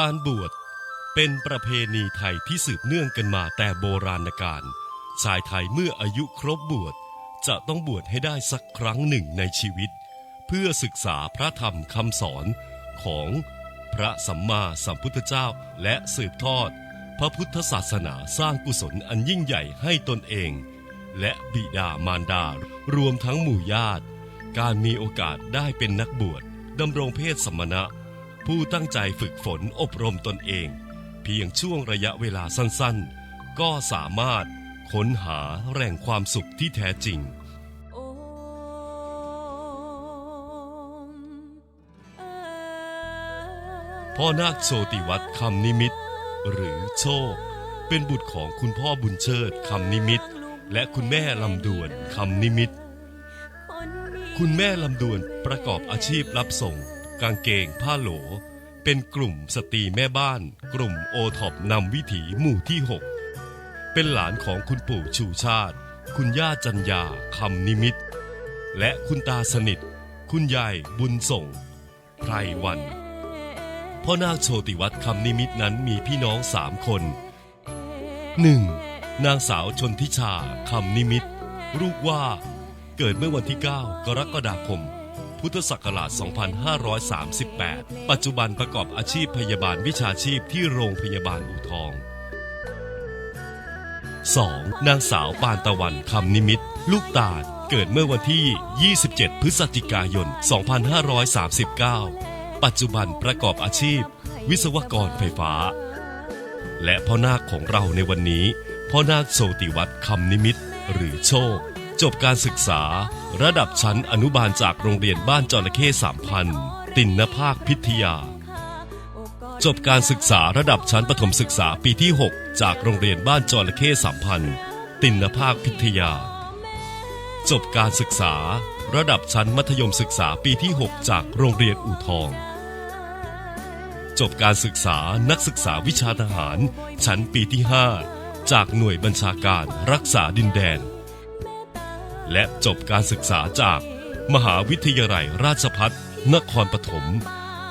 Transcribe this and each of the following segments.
การบวชเป็นประเพณีไทยที่สืบเนื่องกันมาแต่โบราณกาลชายไทยเมื่ออายุครบบวชจะต้องบวชให้ได้สักครั้งหนึ่งในชีวิต เพื่อศึกษาพระธรรมคำสอนของพระสัมมาสัมพุทธเจ้าและสืบทอด พระพุทธศาสนาสร้างกุศลอันยิ่งใหญ่ให้ตนเอง และบิดามารดารวมทั้งหมู่ญาติ การมีโอกาสได้เป็นนักบวชดำรงเพศสมณะ ผู้ตั้งใจฝึกฝนอบรมตนเอง เพียงช่วงระยะเวลาสั้นๆ ก็สามารถค้นหาแหล่งความสุขที่แท้จริงโอมเอ่ยพ่อนาคโชติวัฒน์คำนิมิตรหรือโชค เป็นบุตรของคุณพ่อบุญเชิดคำนิมิตรและคุณแม่ลำดวนคำนิมิตรคนดีคุณแม่ลำดวนประกอบอาชีพรับส่ง กางเกงผ้าโหล เป็นกลุ่มสตรีแม่บ้าน กลุ่มโอท็อปนำวิถีหมู่ที่ 6 เป็นหลานของคุณปู่ชูชาติ คุณย่าจัญญาคำนิมิต และคุณตาสนิท คุณยายบุญส่งไพรวัน พ่อนาคโชติวัฒนคำนิมิตนั้นมีพี่น้องสามคน 1. นางสาวชนทิชาคำนิมิต รูปว่าเกิดเมื่อวันที่ 9 กรกฎาคม พุทธศักราช 2538 ปัจจุบันประกอบอาชีพพยาบาลวิชาชีพที่โรงพยาบาลอู่ทอง 2. นางสาวปานตะวันคำนิมิต ลูกตาลเกิดเมื่อวันที่ 27 พฤศจิกายน 2539 ปัจจุบันประกอบอาชีพ วิศวกรไฟฟ้า และพ่อนาคของเราในวันนี้พ่อนาคโชติวัฒนคำนิมิต หรือโชค จบการศึกษา ระดับชั้นอนุบาลจากโรงเรียนบ้านจระเข้สามพันตินนภาคพิทยา จบการศึกษาระดับชั้นประถมศึกษาปีที่ 6 จากโรงเรียนบ้านจระเข้สามพันตินนภาคพิทยา จบการศึกษา ระดับชั้นมัธยมศึกษาปีที่ 6 จากโรงเรียนอู่ทอง จบการศึกษานักศึกษาวิชาทหาร ชั้นปีที่ 5 จากหน่วยบัญชาการรักษาดินแดน และจบการศึกษาจาก มหาวิทยาลัยราชพัฒนครปฐม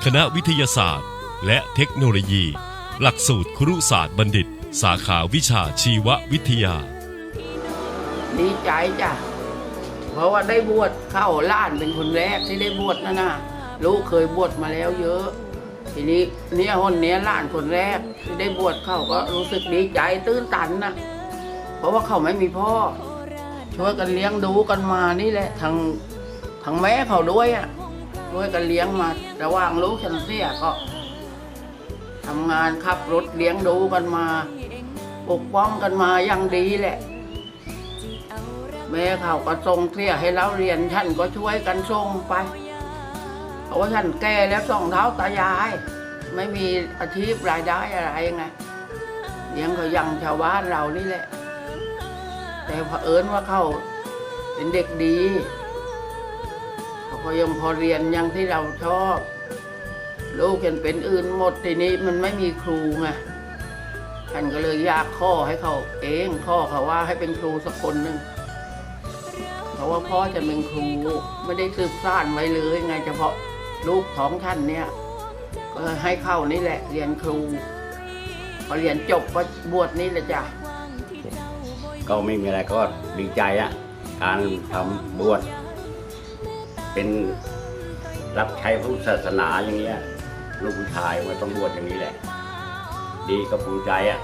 คณะวิทยาศาสตร์ และเทคโนโลยี หลักสูตรครุศาสตร์บัณฑิต สาขาวิชาชีววิทยา ดีใจจ้ะ เพราะว่าได้บวชเข้าล้านเป็นคนแรกที่ได้บวชนะนะลูกเคยบวชมาแล้วเยอะ ทีนี้เนี่ยคนเนี้ยล้านคนแรกที่ได้บวชเข้าก็รู้สึกดีใจตื้นตันนะเพราะว่าเขาไม่มีพ่อ ช่วยกันเลี้ยงดูกันมานี่แหละทางทางแม่เขาด้วยอะช่วยกันเลี้ยงมาระหว่างลูกฉันเสียก็ทำงานขับรถเลี้ยงดูกันมา ปกป้องกันมาอย่างดีแหละ แม่เขาก็ส่งเสียให้เราเรียนฉันก็ช่วยกันส่งไปเพราะว่าฉันแก่แล้วสองเท้าตายาย ไม่มีอาชีพรายได้อะไรไงเลี้ยงเขายังชาวบ้านเรานี่แหละ แต่เผอิญว่าเขาเป็นเด็กดีเขาก็ยังพอเรียนอย่างที่เราชอบลูกฉันเป็นอื่นหมดทีนี้มันไม่มีครูไงฉันก็เลยอยากข้อให้เขาเองข้อเขาว่าให้เป็นครูสักคนหนึ่งเพราะว่าพ่อจะเป็นครูไม่ได้สืบสานไว้เลยไงเฉพาะลูกของท่านเนี่ยก็ให้เข้านี่แหละ เรียนครูพอเรียนจบก็บวชนี่แหละจ้ะ ก็ไม่มีอะไรก็ดีใจอะการทำบวชเป็นรับใช้พระพุทธศาสนาอย่างเงี้ยลูกผู้ชายมันต้องบวชอย่างนี้แหละ ดีก็ภูมิใจอะ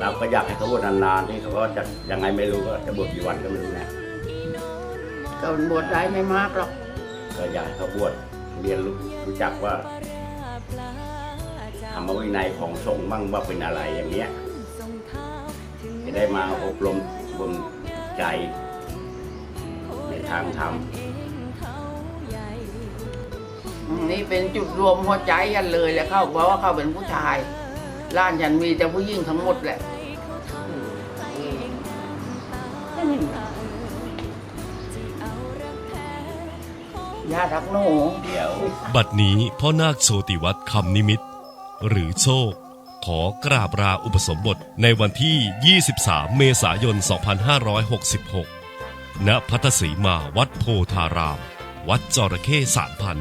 เราก็อยากให้เขาบวชนานๆที่เขาก็จะยังไงไม่รู้ก็จะบวชกี่วันก็ไม่รู้นะก็บวชได้ไม่มากหรอกก็อยากให้เขาบวชเรียนรู้รู้จักว่าธรรมวินัยของสงฆ์บ้างว่าเป็นอะไรอย่างเงี้ยจะ ได้มาอบรมบนใจ ในทางธรรมนี่เป็นจุดรวมหัวใจกันเลยแหละเขาเพราะว่าเขาเป็นผู้ชายร้านฉันมีแต่ผู้หญิงทั้งหมดแหละญาติรักหนูเดี๋ยว บัดนี้พ่อนาคโชติวัฒน์คำนิมิต หรือโชค ขอกราบราอุปสมบทในวันที่ 23 เมษายน 2566 ณ พัทสีมาวัดโพธาราม วัดจระเข้สามพัน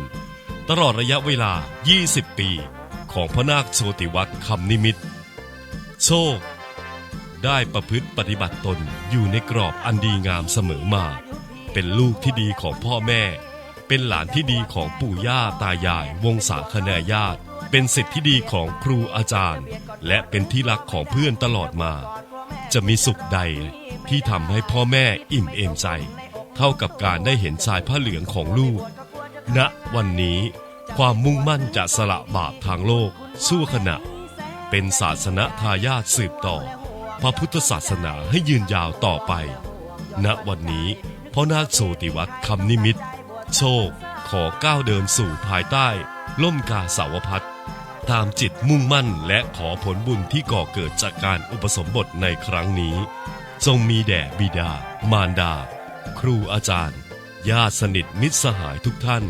ตลอดระยะเวลา 20 ปี ของพระนาคโชติวัตรคำนิมิต โชค ได้ประพฤติปฏิบัติตนอยู่ในกรอบอันดีงามเสมอมา เป็นลูกที่ดีของพ่อแม่ เป็นหลานที่ดีของปู่ย่าตายายวงศาคณาญาติ เป็นสิทธิ์ที่ดีของครูอาจารย์ และเป็นที่รักของเพื่อนตลอดมา จะมีสุขใดที่ทำให้พ่อแม่อิ่มเอมใจ เท่ากับการได้เห็นชายผ้าเหลืองของลูกณวันนี้ความมุ่งมั่นจะสละบาปทางโลกชั่วขณะ เป็นศาสนทายาทสืบต่อ พระพุทธศาสนาให้ยืนยาวต่อไปณวันนี้พ่อนาคโชติวัตรคำนิมิตโชคขอก้าวเดินสู่ภายใต้ ล่มกาสาวพั ตามจิตมุ่งมั่นและขอผลบุญที่ก่อเกิดจากการอุปสมบทในครั้งนี้จงมีแด่บิดา มารดา ครูอาจารย์ ญาติสนิทมิตรสหายทุกท่าน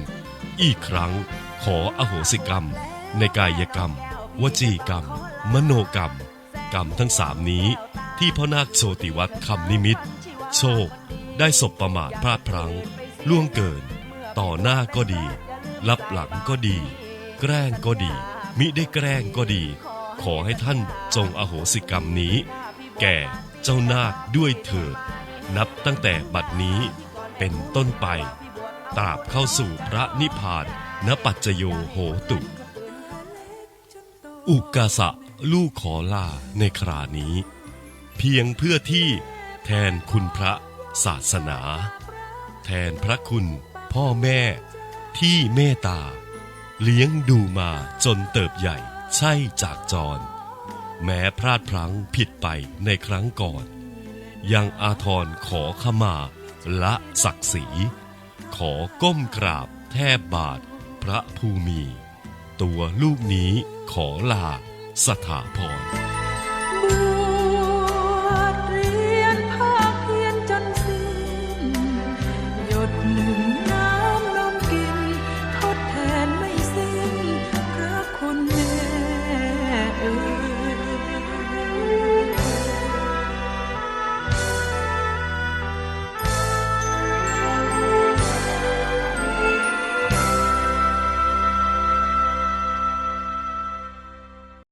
อีกครั้งขออโหสิกรรม ในกายกรรม วจีกรรม มโนกรรม กรรมทั้งสามนี้ ที่พ่อนาคโชติวัตรคำนิมิตโชค ได้สบประมาทพลาดพลั้ง ล่วงเกิน ต่อหน้าก็ดี รับหลังก็ดี แกล้งก็ดี มิได้แกล้งก็ดี ขอให้ท่านจงอโหสิกรรมนี้ แก่เจ้านาคด้วยเถิด นับตั้งแต่บัดนี้เป็นต้นไปตราบเข้าสู่พระนิพพานณปัจจโยโหตุ อุกาสะลูกขอลาในครานี้ เพียงเพื่อที่แทนคุณพระศาสนา แทนพระคุณพ่อแม่ที่เมตตา เลี้ยงดูมาจนเติบใหญ่ใช่จากจร แม้พลาดพลั้งผิดไปในครั้งก่อน ยังอาทรขอขมาละศักดิ์ศรีขอก้มกราบแทบบาทพระภูมิ ตัวลูกนี้ขอลาสถาพร